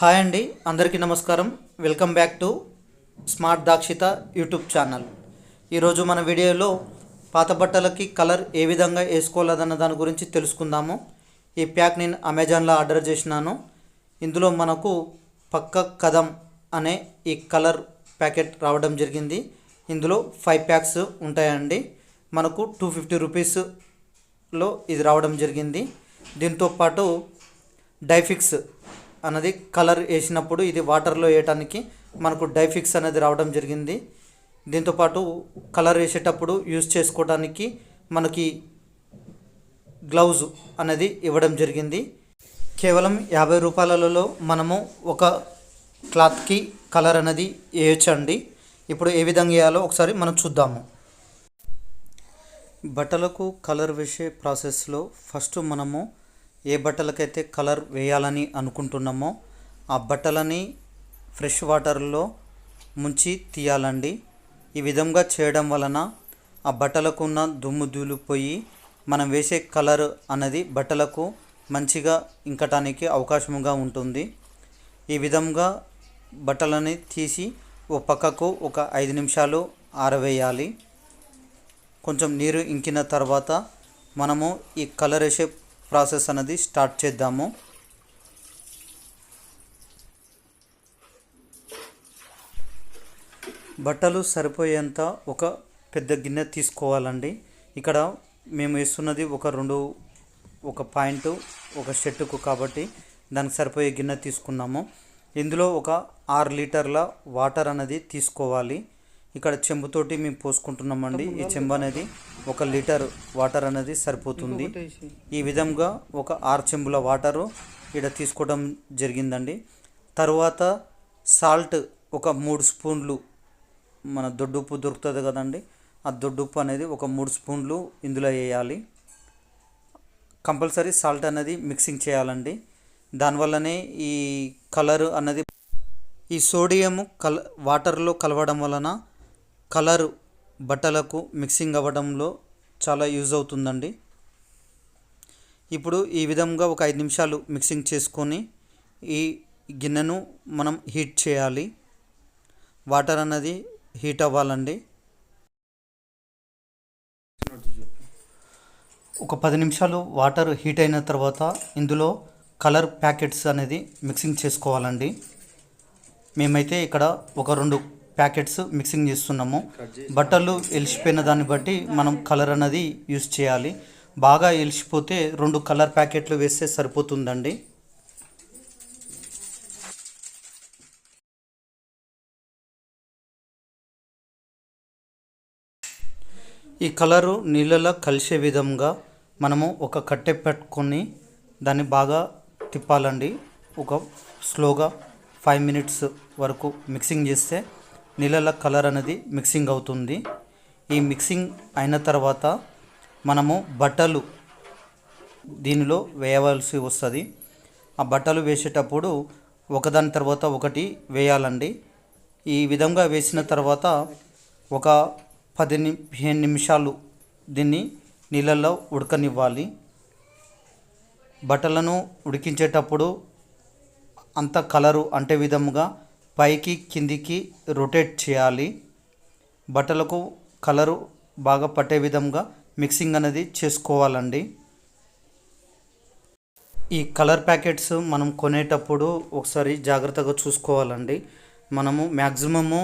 Hi అండి అందరికీ నమస్కారం. Welcome back to smart Dakshita YouTube channel. ఈరోజు మన వీడియోలో పాత బట్టలకి కలర్ ఏ విధంగా వేసుకోలేదన్న దాని గురించి తెలుసుకుందాము. ఈ ప్యాక్ నేను అమెజాన్లో ఆర్డర్ చేసినాను. ఇందులో మనకు పక్క కదం అనే ఈ కలర్ ప్యాకెట్ రావడం జరిగింది. ఇందులో ఫైవ్ ప్యాక్స్ ఉంటాయండి. మనకు టూ ఫిఫ్టీ రూపీస్లో ఇది రావడం జరిగింది. దీంతో పాటు డైఫిక్స్ అన్నది కలర్ వేసినప్పుడు ఇది వాటర్లో వేయటానికి మనకు డైఫిక్స్ అనేది రావడం జరిగింది. దీంతోపాటు కలర్ వేసేటప్పుడు యూజ్ చేసుకోవడానికి మనకి గ్లౌజ్ అనేది ఇవ్వడం జరిగింది. కేవలం యాభై రూపాయలలో మనము ఒక క్లాత్కి కలర్ అనేది వేయచ్చండి. ఇప్పుడు ఏ విధంగా వేయాలో ఒకసారి మనం చూద్దాము. బట్టలకు కలర్ వేసే ప్రాసెస్లో ఫస్ట్ మనము ఏ బట్టలకైతే కలర్ వేయాలని అనుకుంటున్నామో ఆ బట్టలని ఫ్రెష్ వాటర్లో ముంచి తీయాలండి. ఈ విధంగా చేయడం వలన ఆ బట్టలకు ఉన్న దుమ్ము ధూళిపోయి మనం వేసే కలర్ అన్నది బట్టలకు మంచిగా ఇంకటానికి అవకాశముగా ఉంటుంది. ఈ విధంగా బట్టలని తీసి ఓ పక్కకు ఒక ఐదు నిమిషాలు ఆరవేయాలి. కొంచెం నీరు ఇంకిన తర్వాత మనము ఈ కలర్ వేసే ప్రాసెస్ అనేది స్టార్ట్ చేద్దాము. బట్టలు సరిపోయేంత ఒక పెద్ద గిన్నె తీసుకోవాలండి. ఇక్కడ మేము వేస్తున్నది ఒక రెండు ఒక పాయింట్ ఒక షర్టుకు కాబట్టి దానికి సరిపోయే గిన్నె తీసుకున్నాము. ఇందులో ఒక ఆరు లీటర్ల వాటర్ అనేది తీసుకోవాలి. ఇక్కడ చెంబుతోటి మేము పోసుకుంటున్నామండి. ఈ చెంబు అనేది ఒక లీటర్ వాటర్ అనేది సరిపోతుంది. ఈ విధంగా ఒక ఆరు చెంబుల వాటరు ఇక్కడ తీసుకోవడం జరిగిందండి. తర్వాత సాల్ట్ ఒక మూడు స్పూన్లు మన దొడ్డుప్పు దొరుకుతుంది కదండి. ఆ దొడ్డుప్పు అనేది ఒక మూడు స్పూన్లు ఇందులో వేయాలి. కంపల్సరీ సాల్ట్ అనేది మిక్సింగ్ చేయాలండి. దానివల్లనే ఈ కలర్ అన్నది ఈ సోడియం కల వాటర్లో కలవడం వలన కలర్ బట్టలకు మిక్సింగ్ అవ్వడంలో చాలా యూజ్ అవుతుందండి. ఇప్పుడు ఈ విధంగా ఒక ఐదు నిమిషాలు మిక్సింగ్ చేసుకొని ఈ గిన్నెను మనం హీట్ చేయాలి. వాటర్ అన్నది హీట్ అవ్వాలండి. ఒక పది నిమిషాలు వాటర్ హీట్ అయిన తర్వాత ఇందులో కలర్ ప్యాకెట్స్ అనేది మిక్సింగ్ చేసుకోవాలండి. మేమైతే ఇక్కడ ఒక రెండు ప్యాకెట్స్ మిక్సింగ్ చేస్తున్నాము. బట్టలు ఎలిసిపోయిన దాన్ని బట్టి మనం కలర్ అనేది యూస్ చేయాలి. బాగా ఎలిసిపోతే రెండు కలర్ ప్యాకెట్లు వేస్తే సరిపోతుందండి. ఈ కలరు నీళ్ళలో కలిసే విధంగా మనము ఒక కట్టె పెట్టుకొని దాన్ని బాగా తిప్పాలండి. ఒక స్లోగా ఫైవ్ మినిట్స్ వరకు మిక్సింగ్ చేస్తే నీళ్ళలో కలర్ అనేది మిక్సింగ్ అవుతుంది. ఈ మిక్సింగ్ అయిన తర్వాత మనము బట్టలు దీనిలో వేయవలసి వస్తుంది. ఆ బట్టలు వేసేటప్పుడు ఒకదాని తర్వాత ఒకటి వేయాలండి. ఈ విధంగా వేసిన తర్వాత ఒక పది పదిహేను నిమిషాలు దీన్ని నీళ్ళల్లో ఉడకనివ్వాలి. బట్టలను ఉడికించేటప్పుడు అంత కలరు అంటే విధముగా పైకి కిందికి రొటేట్ చేయాలి. బట్టలకు కలరు బాగా పట్టే విధంగా మిక్సింగ్ అనేది చేసుకోవాలండి. ఈ కలర్ ప్యాకెట్స్ మనం కొనేటప్పుడు ఒకసారి జాగ్రత్తగా చూసుకోవాలండి. మనము మ్యాక్సిమము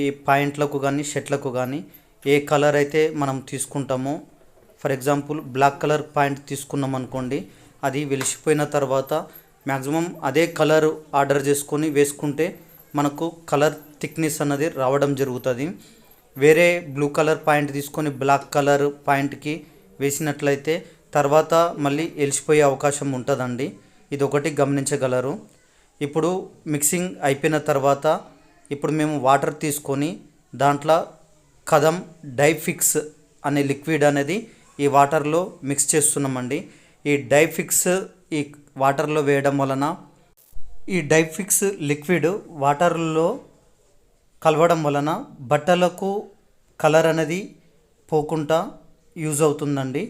ఈ పాయింట్లకు కానీ షర్ట్లకు కానీ ఏ కలర్ అయితే మనం తీసుకుంటామో for example black colour point తీసుకున్నాం అనుకోండి అది వెలిసిపోయిన తర్వాత మ్యాక్సిమం అదే కలర్ ఆర్డర్ చేసుకొని వేసుకుంటే మనకు కలర్ థిక్నెస్ అన్నది రావడం జరుగుతుంది. వేరే బ్లూ కలర్ పాయింట్ తీసుకొని బ్లాక్ కలర్ పాయింట్కి వేసినట్లయితే తర్వాత మళ్ళీ ఎలిసిపోయే అవకాశం ఉంటుందండి. ఇది ఒకటి గమనించగలరు. ఇప్పుడు మిక్సింగ్ అయిపోయిన తర్వాత ఇప్పుడు మేము వాటర్ తీసుకొని దాంట్లో కదం డైఫిక్స్ అనే లిక్విడ్ అనేది ఈ వాటర్లో మిక్స్ చేస్తున్నామండి. ఈ డైఫిక్స్ ఈ వాటర్లో వేయడం వలన ఈ డైఫిక్స్ లిక్విడ్ వాటర్లో కలవడం వలన బట్టలకు కలర్ అనేది పోకుండా యూజ్ అవుతుందండి.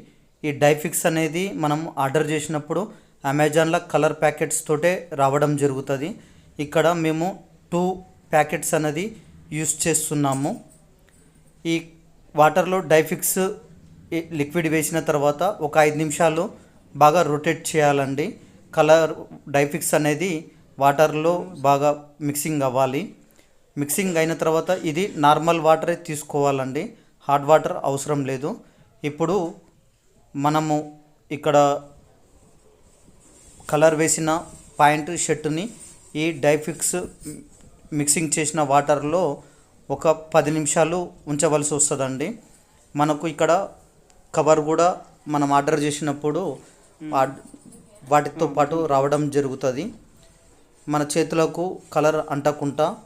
ఈ డైఫిక్స్ అనేది మనం ఆర్డర్ చేసినప్పుడు అమెజాన్లో కలర్ ప్యాకెట్స్ తోటే రావడం జరుగుతుంది. ఇక్కడ మేము టూ ప్యాకెట్స్ అనేది యూస్ చేస్తున్నాము. ఈ వాటర్లో డైఫిక్స్ లిక్విడ్ వేసిన తర్వాత ఒక ఐదు నిమిషాలు బాగా రొటేట్ చేయాలండి. కలర్ డైఫిక్స్ అనేది వాటర్లో బాగా మిక్సింగ్ అవ్వాలి. మిక్సింగ్ అయిన తర్వాత ఇది నార్మల్ వాటరే తీసుకోవాలండి. హాట్ వాటర్ అవసరం లేదు. ఇప్పుడు మనము ఇక్కడ కలర్ వేసిన పాయింట్ షర్టుని ఈ డైఫిక్స్ మిక్సింగ్ చేసిన వాటర్లో ఒక పది నిమిషాలు ఉంచవలసి వస్తుందండి. మనకు ఇక్కడ కవర్ కూడా మనం ఆర్డర్ చేసినప్పుడు వాటితో పాటు రావడం జరుగుతుంది. మన చేతులకు కలర్ అంటకుండా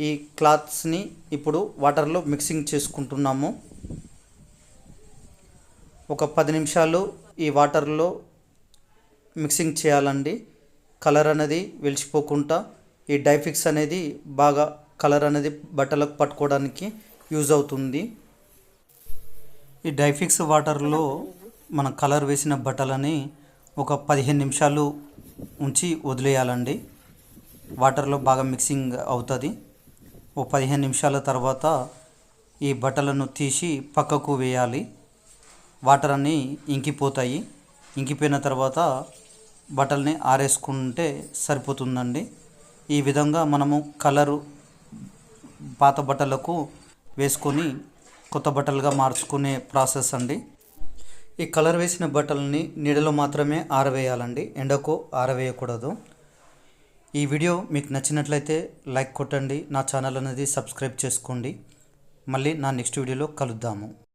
ఈ క్లాత్స్ని ఇప్పుడు వాటర్లో మిక్సింగ్ చేసుకుంటున్నాము. ఒక పది నిమిషాలు ఈ వాటర్లో మిక్సింగ్ చేయాలండి. కలర్ అనేది వెలిచిపోకుండా ఈ డైఫిక్స్ అనేది బాగా కలర్ అనేది బట్టలకు పట్టుకోవడానికి యూజ్ అవుతుంది. ఈ డైఫిక్స్ వాటర్లో మన కలర్ వేసిన బట్టలని ఒక పదిహేను నిమిషాలు ఉంచి వదిలేయాలండి. వాటర్లో బాగా మిక్సింగ్ అవుతుంది. ఓ పదిహేను నిమిషాల తర్వాత ఈ బట్టలను తీసి పక్కకు వేయాలి. వాటర్ అన్నీ ఇంకిపోతాయి. ఇంకిపోయిన తర్వాత బట్టల్ని ఆరేసుకుంటే సరిపోతుందండి. ఈ విధంగా మనము కలరు పాత బట్టలకు వేసుకొని కొత్త బట్టలుగా మార్చుకునే ప్రాసెస్ అండి. ఈ కలర్ వేసిన బట్టలని నీడలో మాత్రమే ఆరవేయాలండి. ఎండకు ఆరవేయకూడదు. ఈ వీడియో మీకు నచ్చినట్లయితే లైక్ కొట్టండి. నా ఛానల్ అనేది సబ్స్క్రైబ్ చేసుకోండి. మళ్ళీ నా నెక్స్ట్ వీడియోలో కలుద్దాము.